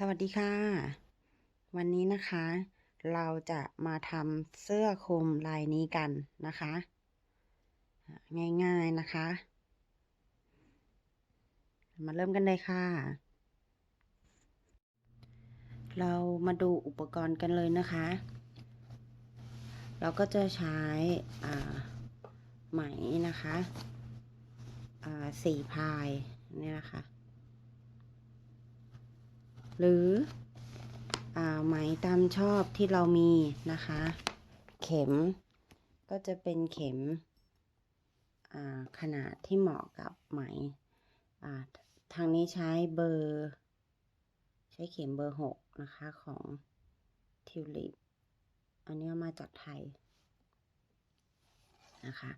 สวัสดีค่ะ วันนี้นะคะ เราจะมาทำเสื้อคลุมลายนี้กันนะคะอะง่ายๆนะคะ มาเริ่มกันเลยค่ะ เรามาดูอุปกรณ์กันเลยนะคะ เราก็จะใช้ไหมนะคะสี่พายนี่นะคะ หรืออ่าไหมตามชอบที่เรามีนะคะ เข็มก็จะเป็นเข็มอ่าขนาดที่เหมาะกับไหมอ่าทางนี้ใช้เบอร์ ใช้เข็มเบอร์หกนะคะของทิวลิปอันนี้มาจากไทยนะคะ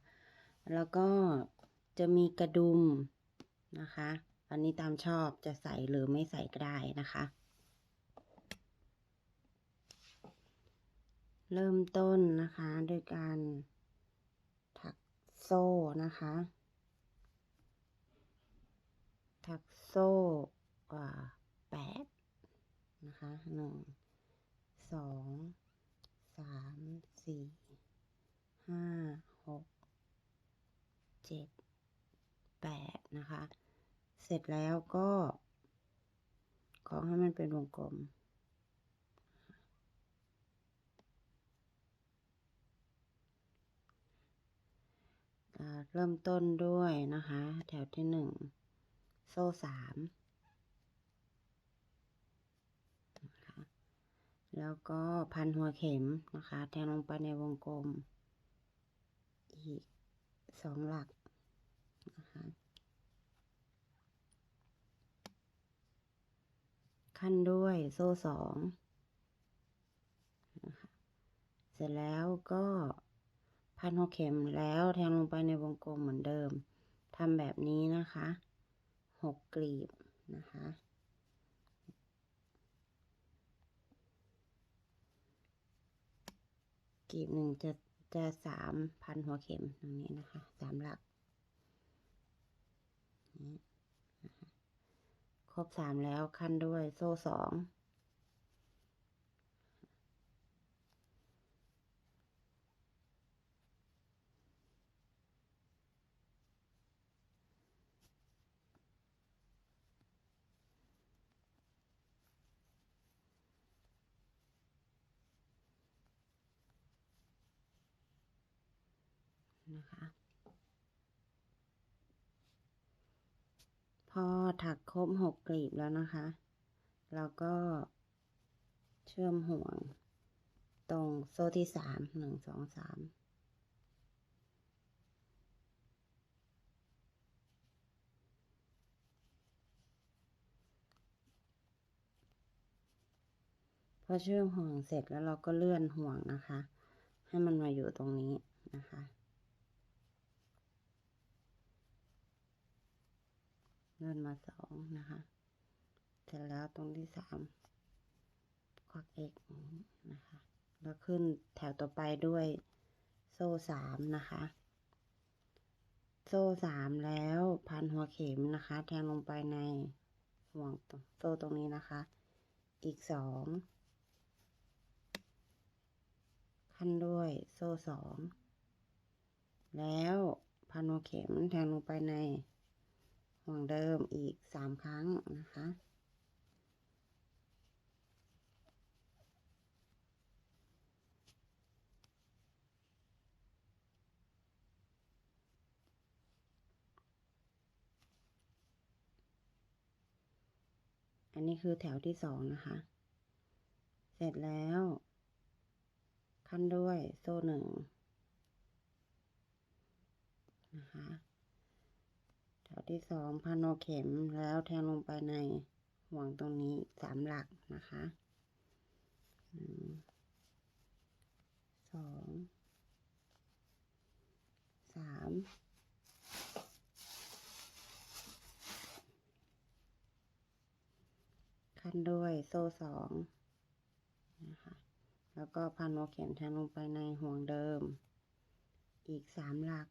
แล้วก็จะมีกระดุมนะคะ อันนี้ตามชอบจะใส่หรือไม่ใส่ก็ได้นะคะ เริ่มต้นนะคะโดยการถักโซ่นะคะ ถักโซ่กว่าแปดนะคะหนึ่งสองสามสี่ห้าหกเจ็ดแปดนะคะ เสร็จแล้วก็ขอให้มันเป็นวงกลม เริ่มต้นด้วยนะคะ แถวที่หนึ่งโซ่สามแล้วก็พันหัวเข็มนะคะ แทงลงไปในวงกลม อีกสองหลักนะคะ ขั้นด้วยโซ่สองนะคะเสร็จแล้วก็พันหัวเข็มแล้วแทงลงไปในวงกลมเหมือนเดิมทำแบบนี้นะคะหกกลีบนะคะ กลีบหนึ่งจะจะสามพันหัวเข็มตรงนี้นะคะสามหลักนี่นะคะ ครบสามแล้วขั้นด้วยโซ่สอง อถักครบหกกลีบแล้วนะคะ เราก็เชื่อมห่วง ตรงโซ่ที่สามหนึ่งสองสามพอเชื่อมห่วงเสร็จแล้วเราก็เลื่อนห่วงนะคะ ให้มันมาอยู่ตรงนี้นะคะ เลื่อนมาสองนะคะ เสร็จแล้วตรงที่สามควักเอกนะคะ แล้วขึ้นแถวต่อไปด้วยโซ่สามนะคะ โซ่สามแล้วพันหัวเข็มนะคะ แทงลงไปในห่วงตรงโซ่ตรงนี้นะคะ อีกสองขั้นด้วยโซ่สองแล้วพันหัวเข็มแทงลงไปใน ห่วงเดิมอีกสามครั้งนะคะ อันนี้คือแถวที่สองนะคะ เสร็จแล้วขั้นด้วยโซ่หนึ่งนะคะ แถวที่สองพันโนเข็มแล้วแทงลงไปในห่วงตรงนี้สามหลักนะคะหนึ่งสองสามขั้นด้วยโซ่สองนะคะแล้วก็พันโนเข็มแทงลงไปในห่วงเดิม อีกสามหลัก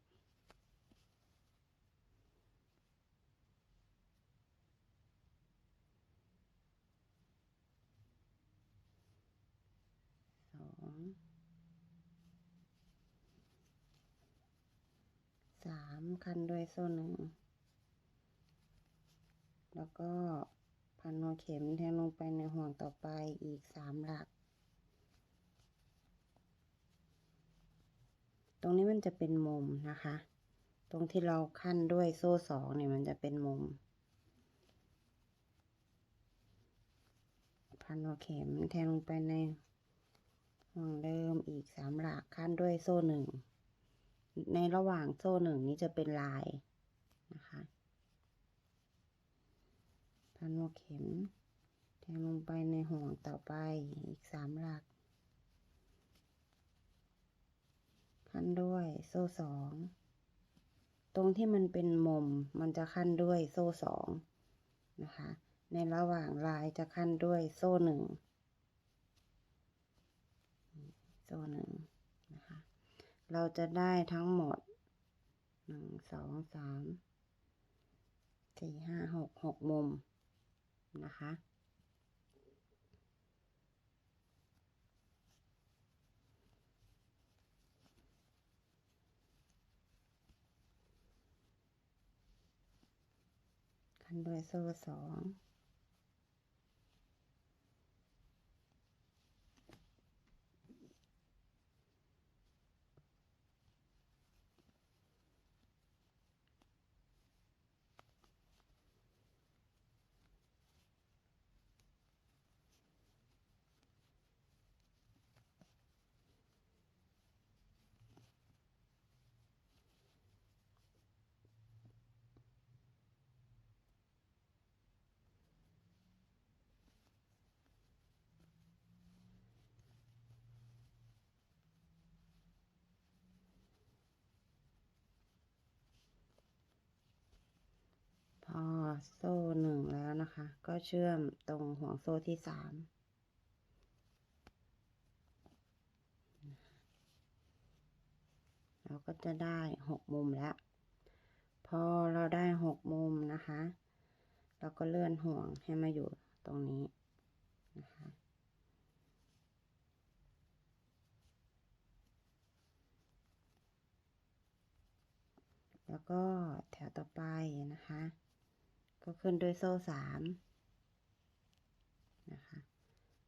สามคันด้วยโซ่หนึ่ง แล้วก็พันหัวเข็มแทงลงไปในห่วงต่อไปอีกสามหลัก ตรงนี้มันจะเป็นมุมนะคะ ตรงที่เราขั้นด้วยโซ่สองเนี่ยมันจะเป็นมุม พันหัวเข็มแทงลงไปในห่วงเดิมอีกสามหลักขั้นด้วยโซ่หนึ่ง ในระหว่างโซ่หนึ่งนี้จะเป็นลายนะคะพันหัวเข็มแทงลงไปในห่วงต่อไปอีกสามหลัก ขั้นด้วยโซ่สองตรงที่มันเป็นมุมมันจะขั้นด้วยโซ่สองนะคะ ในระหว่างลายจะขั้นด้วยโซ่หนึ่งโซ่หนึ่ง เราจะได้ทั้งหมดหนึ่งสองสามสี่ห้าหกหกมุมนะคะ คันด้วยโซ่สอง พอ โซ่หนึ่งแล้วนะคะ ก็เชื่อมตรงห่วงโซ่ที่สามเราก็จะได้หกมุมแล้ว พอเราได้หกมุมนะคะ เราก็เลื่อนห่วงให้มาอยู่ตรงนี้นะคะแล้วก็แถวต่อไป ก็ขึ้นด้วยโซ่สามนะคะ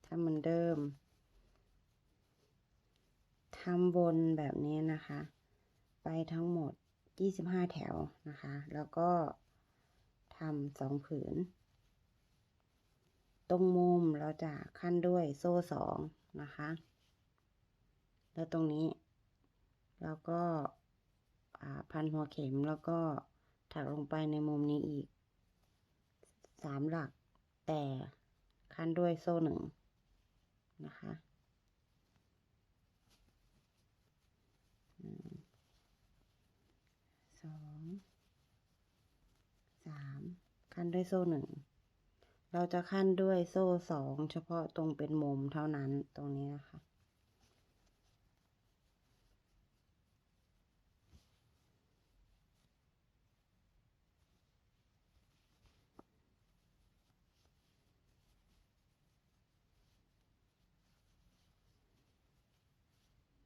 ทำเหมือนเดิมทำวนแบบนี้นะคะ ไปทั้งหมด 25 แถวนะคะ แล้วก็ทำสองผืน ตรงมุมเราจะขั้นด้วยโซ่สองนะคะ แล้วตรงนี้เราก็พันหัวเข็มแล้วก็ถักลงไปในมุมนี้อีก สามหลัก แต่ขั้นด้วยโซ่หนึ่งนะคะหนึ่งสองสามขั้นด้วยโซ่หนึ่งเราจะขั้นด้วยโซ่สองเฉพาะตรงเป็นมุมเท่านั้นตรงนี้นะคะ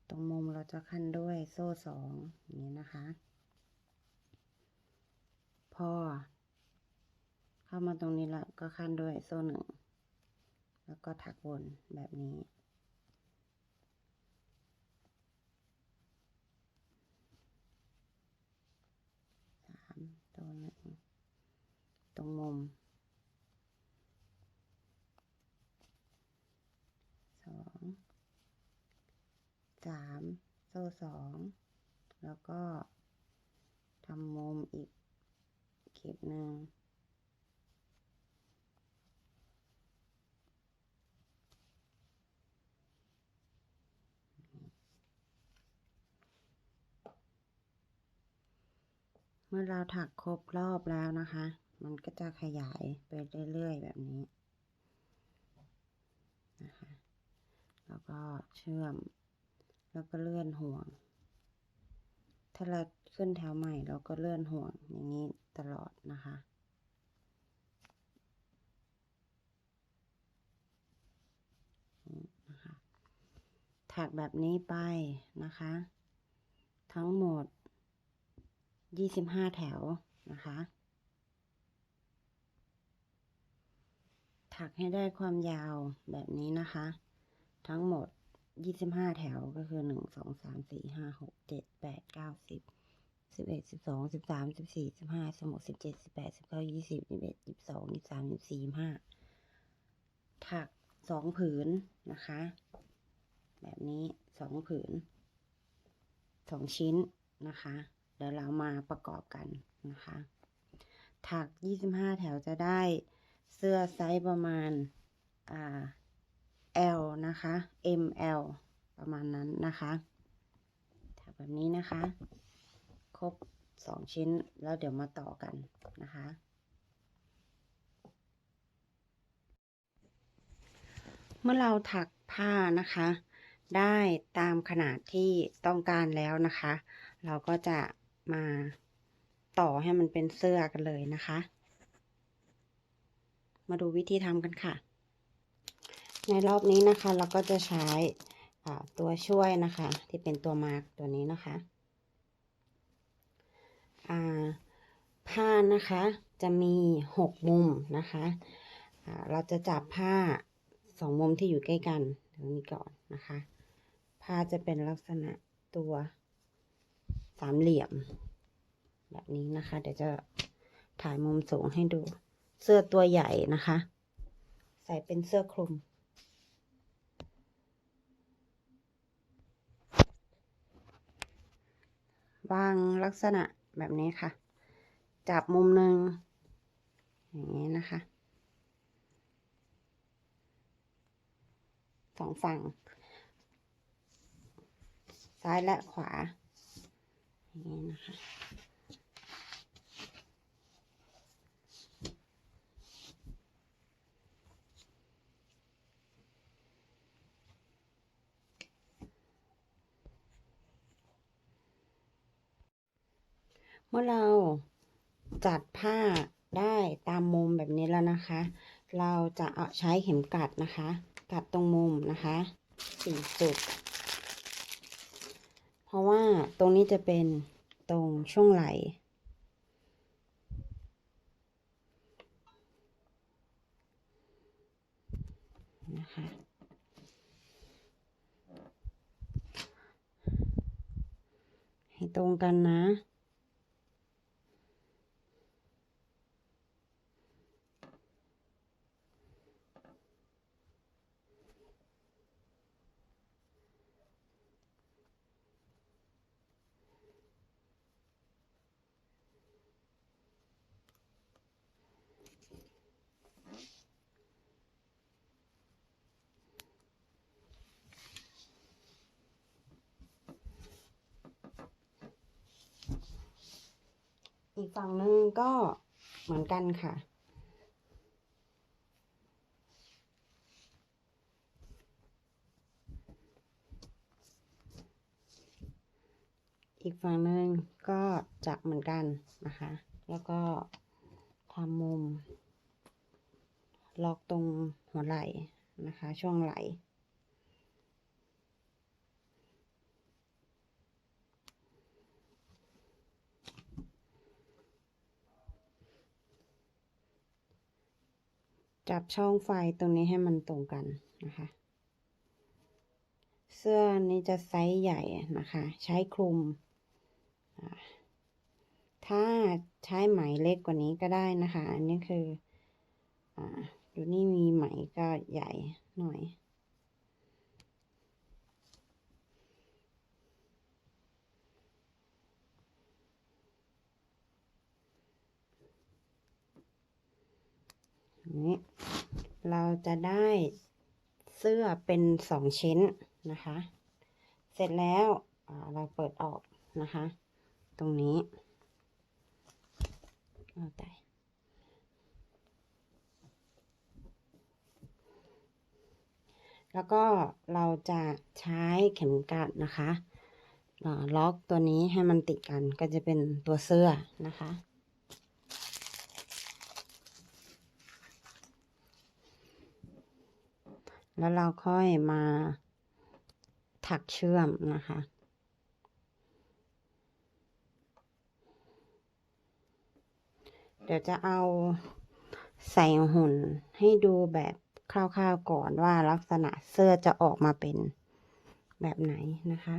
ตรงมุมเรา จะขั้นด้วยโซ่สองอย่างนี้นะคะ พอ เข้ามาตรงนี้แล้วก็ขั้นด้วยโซ่หนึ่งแล้วก็ถักวนแบบนี้สามตัวหนึ่งตรงมุมสองสาม โซ่สอง แล้วก็ทำมุมอีกเข็บหนึ่ง เมื่อเราถักครบรอบแล้วนะคะ มันก็จะขยายไปเรื่อย ๆ แบบนี้นะคะ แล้วก็เชื่อม แล้วก็เลื่อนห่วง ถ้าเราขึ้นแถวใหม่เราก็เลื่อนห่วงอย่างนี้ตลอดนะคะนะคะ ถักแบบนี้ไปนะคะ ทั้งหมด 25 แถวนะคะ ถักให้ได้ความยาวแบบนี้นะคะ ทั้งหมด ยี่สิบห้าแถวก็คือหนึ่งสองสามสี่ห้าหกเจ็ดแปดเก้าสิบสิบเอ็ดสิบสองสิบสามสิบสี่สิบห้าสมุหกสิบเจ็ดสิบแปดสิบเก้ายี่สิบยี่สิบเอ็ดยี่สิบสองยี่สิบสามยี่สิบสี่ห้าถักสองผืนนะคะ แบบนี้สองผืนสองชิ้นนะคะ เดี๋ยวเรามาประกอบกันนะคะ ถักยี่สิบห้าแถวจะได้เสื้อไซส์ประมาณอ่า L นะคะ ML ประมาณนั้นนะคะถักแบบนี้นะคะ ครบ2ชิ้นแล้วเดี๋ยวมาต่อกันนะคะ เมื่อเราถักผ้านะคะ ได้ตามขนาดที่ต้องการแล้วนะคะ เราก็จะมาต่อให้มันเป็นเสื้อกันเลยนะคะ มาดูวิธีทำกันค่ะ ในรอบนี้นะคะเราก็จะใช้ตัวช่วยนะคะ ที่เป็นตัวมาร์กตัวนี้นะคะผ้านะคะจะมีหกมุมนะคะเราจะจับผ้าสองมุมที่อยู่ใกล้กันตรงนี้ก่อนนะคะ ผ้าจะเป็นลักษณะตัวสามเหลี่ยม แบบนี้นะคะ เดี๋ยวจะถ่ายมุมสูงให้ดู เสื้อตัวใหญ่นะคะ ใส่เป็นเสื้อคลุม วางลักษณะแบบนี้ค่ะ จับมุมหนึ่งอย่างนี้นะคะสองฝั่ง ซ้ายและขวาอย่างนี้นะคะ มื่อเราจัดผ้าได้ตามมุมแบบนี้แล้วนะคะ เราจะเอาใช้เข็มกัดนะคะ กัดตรงมุมนะคะสี่จุด เพราะว่าตรงนี้จะเป็นตรงช่วงไหลนะคะให้ตรงกันนะ อีกฝั่งหนึ่งก็เหมือนกันค่ะ อีกฝั่งหนึ่งก็จะเหมือนกันนะคะ แล้วก็ทำมุมล็อกตรงหัวไหล่นะคะ ช่วงไหล่ จับช่องไฟตรงนี้ให้มันตรงกันนะคะ เสื้อนี้จะไซส์ใหญ่นะคะ ใช้คลุม ถ้าใช้ไหมเล็กกว่านี้ก็ได้นะคะ อันนี้คือออยู่นี่มีไหมก็ใหญ่หน่อย นี้เราจะได้เสื้อเป็นสองชิ้นนะคะ เสร็จแล้วเราเปิดออกนะคะ ตรงนี้เอาแต่แล้วก็เราจะใช้เข็มกัดนะคะล็อกตัวนี้ให้มันติดกันก็จะเป็นตัวเสื้อนะคะ แล้วเราค่อยมาถักเชื่อมนะคะ เดี๋ยวจะเอาใส่หุ่นให้ดูแบบคร่าวๆก่อนว่าลักษณะเสื้อจะออกมาเป็นแบบไหนนะคะ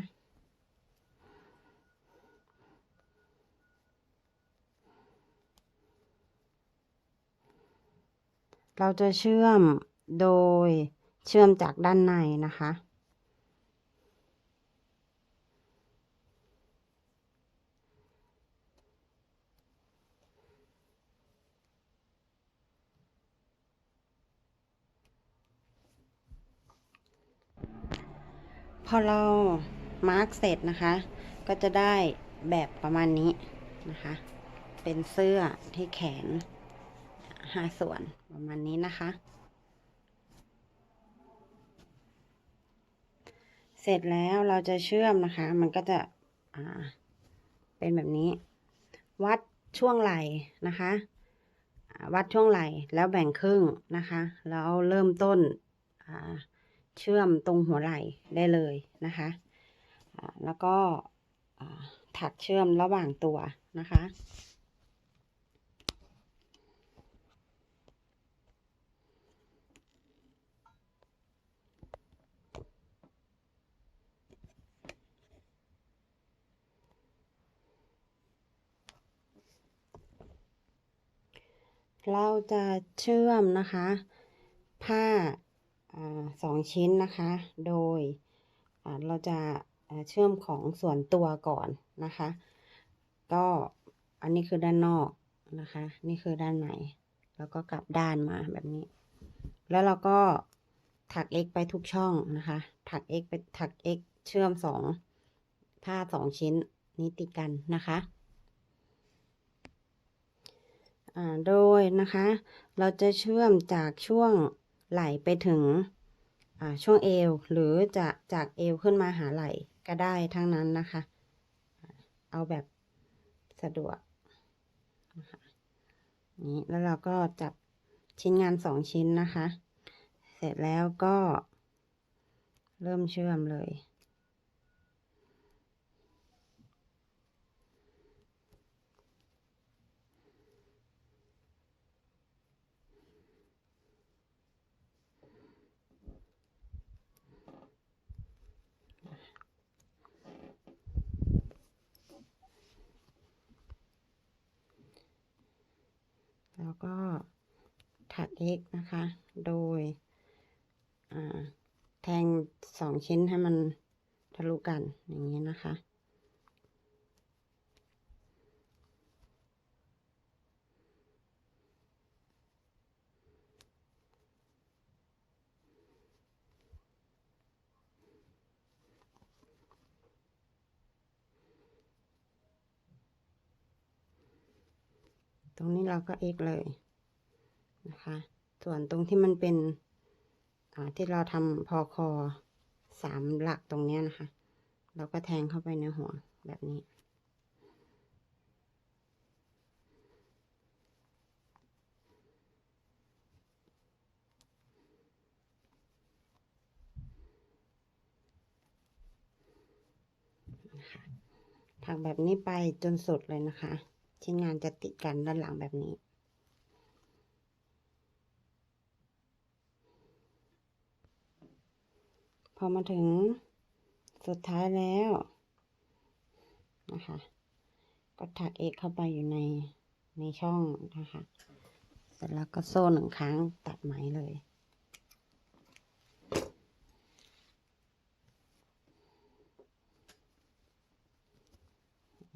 เราจะเชื่อมโดย เชื่อมจากด้านในนะคะ พอเรามาร์กเสร็จนะคะ ก็จะได้แบบประมาณนี้นะคะ เป็นเสื้อที่แขนห้าส่วนประมาณนี้นะคะ เสร็จแล้วเราจะเชื่อมนะคะ มันก็จะอ่าเป็นแบบนี้ วัดช่วงไหล่นะคะ วัดช่วงไหล่แล้วแบ่งครึ่งนะคะ แล้วเริ่มต้นเชื่อมตรงหัวไหล่ได้เลยนะคะแล้วก็ถักเชื่อมระหว่างตัวนะคะ เราจะเชื่อมนะคะ ผ้าอสองชิ้นนะคะ โดยเราจะเชื่อมของส่วนตัวก่อนนะคะ ก็อันนี้คือด้านนอกนะคะ นี่คือด้านในแล้วก็กลับด้านมาแบบนี้ แล้วเราก็ถัก x ไปทุกช่องนะคะ ถัก x ไปถัก x เชื่อมสองผ้าสองชิ้นนี้ติดกันนะคะ อ่า โดยนะคะ เราจะเชื่อมจากช่วงไหล่ไปถึงช่วงเอว หรือจะจากเอวขึ้นมาหาไหล่ก็ได้ทั้งนั้นนะคะ เอาแบบสะดวกนะคะนี้แล้วเราก็จับชิ้นงานสองชิ้นนะคะ เสร็จแล้วก็เริ่มเชื่อมเลย แล้วก็ถัก x นะคะ โดยแทงสองชิ้นให้มันทะลุกันอย่างนี้นะคะ รงนี้เราก็ x เลยนะคะ ส่วนตรงที่มันเป็นที่เราทำพอคอสามหลักตรงนี้นะคะ เราก็แทงเข้าไปในหัวแบบนี้ ถักแบบนี้ไปจนสุดเลยนะคะ ชิ้นงานจะติดกันด้านหลังแบบนี้ พอมาถึงสุดท้ายแล้วนะคะ ก็ถักเอกเข้าไปอยู่ในในช่องนะคะ เสร็จแล้วก็โซ่หนึ่งครั้งตัดไหมเลย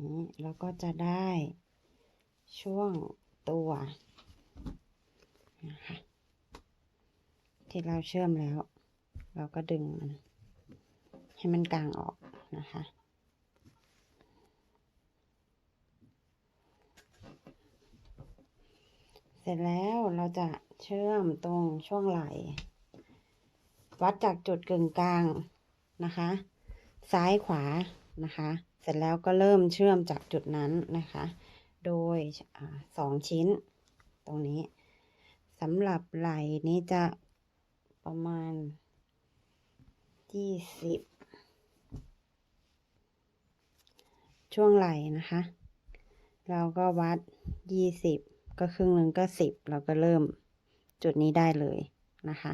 นี้แล้วก็จะได้ ช่วงตัวนะคะที่เราเชื่อมแล้ว เราก็ดึงมันให้มันกลางออกนะคะ เสร็จแล้วเราจะเชื่อมตรงช่วงไหล่ วัดจากจุดกึ่งกลางนะคะ ซ้ายขวานะคะ เสร็จแล้วก็เริ่มเชื่อมจากจุดนั้นนะคะ โดยสองชิ้น ตรงนี้สำหรับไหล่นี้จะประมาณยี่สิบช่วงไหล่นะคะ เราก็วัดยี่สิบก็ครึ่งหนึ่งก็สิบเราก็เริ่มจุดนี้ได้เลยนะคะ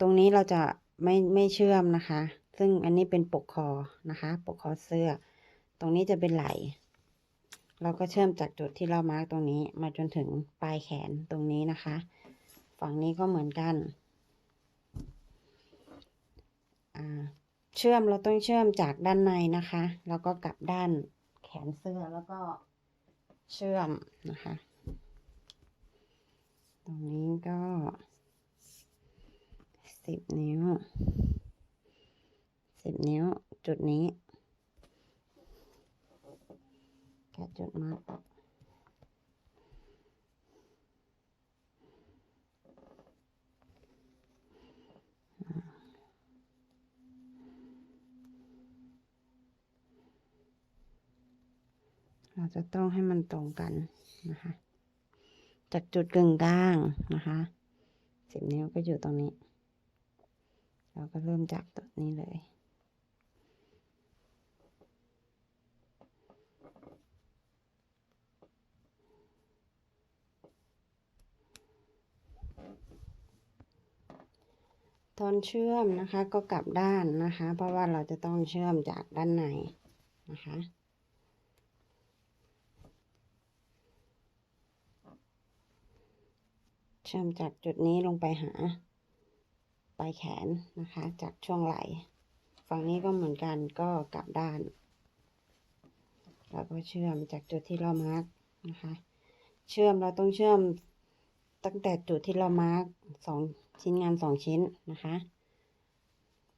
ตรงนี้เราจะไม่ไม่เชื่อมนะคะ ซึ่งอันนี้เป็นปกคอนะคะ ปกคอเสื้อ ตรงนี้จะเป็นไหล่เราก็เชื่อมจากจุดที่เรามาร์กตรงนี้มาจนถึงปลายแขนตรงนี้นะคะ ฝั่งนี้ก็เหมือนกัน เชื่อมเราต้องเชื่อมจากด้านในนะคะ แล้วก็กลับด้านแขนเสื้อแล้วก็เชื่อมนะคะ ตรงนี้ก็สิบนิ้วสิบนิ้วจุดนี้ แค่จุดมาร์กเราจะต้องให้มันตรงกันนะคะ จากจุดกึ่งกลางนะคะสิบนิ้วก็อยู่ตรงนี้ เราก็เริ่มจากตัวนี้เลย ตอนเชื่อมนะคะก็กลับด้านนะคะ เพราะว่าเราจะต้องเชื่อมจากด้านในนะคะเชื่อมจากจุดนี้ลงไปหาปลายแขนนะคะ จากช่วงไหล่ฝั่งนี้ก็เหมือนกันก็กลับด้าน แล้วก็เชื่อมจากจุดที่เรามาร์กนะคะ เชื่อมเราต้องเชื่อม ตั้งแต่จุดที่เรามาร์กสองชิ้นงานสองชิ้นนะคะ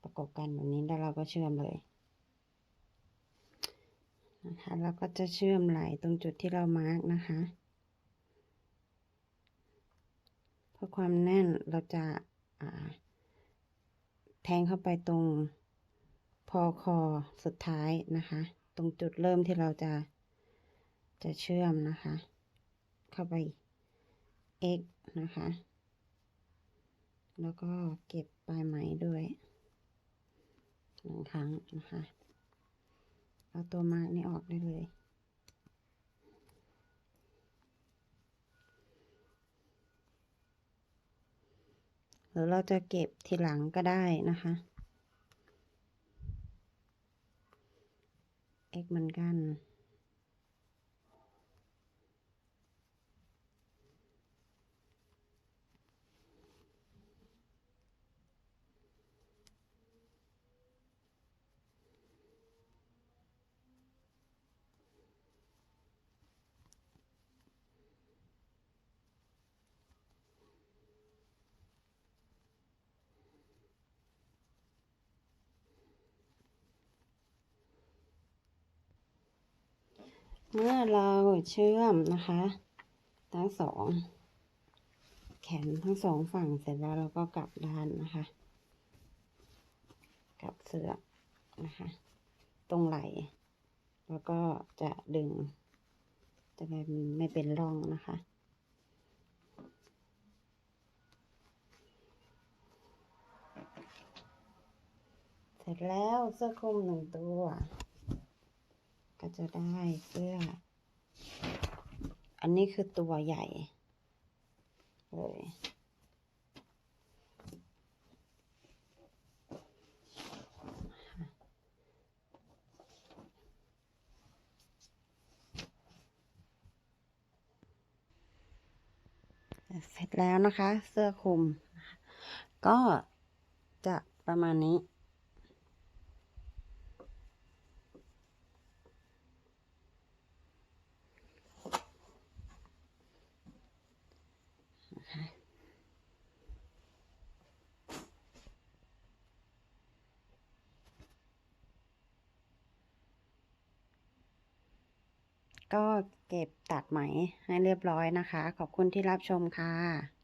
ประกบกันแบบนี้แล้วเราก็เชื่อมเลยนะคะแล้วก็จะเชื่อมไหลตรงจุดที่เรามาร์กนะคะเพื่อความแน่นเราจะาแทงเข้าไปตรงพอคอสุดท้ายนะคะ ตรงจุดเริ่มที่เราจะจะเชื่อมนะคะ เข้าไป x นะคะ แล้วก็เก็บปลายไหมด้วยหนึ่งครั้งนะคะ เอาตัวมาร์กนี่ออกได้เลย หรือเราจะเก็บทีหลังก็ได้นะคะ x เหมือนกัน เมื่อเราเชื่อมนะคะ ทั้งสอง แขนทั้งสองฝั่งเสร็จแล้วเราก็กลับด้านนะคะกลับเสือกนะคะ ตรงไหล่แล้วก็จะดึง จะไม่ไม่เป็นร่องนะคะเสร็จแล้วเสื้อคลุมหนึ่งตัว ก็จะได้เสื้อ อันนี้คือตัวใหญ่เลยเสร็จแล้วนะคะ เสื้อคลุม ก็จะประมาณนี้ เก็บตัดไหมให้เรียบร้อยนะคะ ขอบคุณที่รับชมค่ะ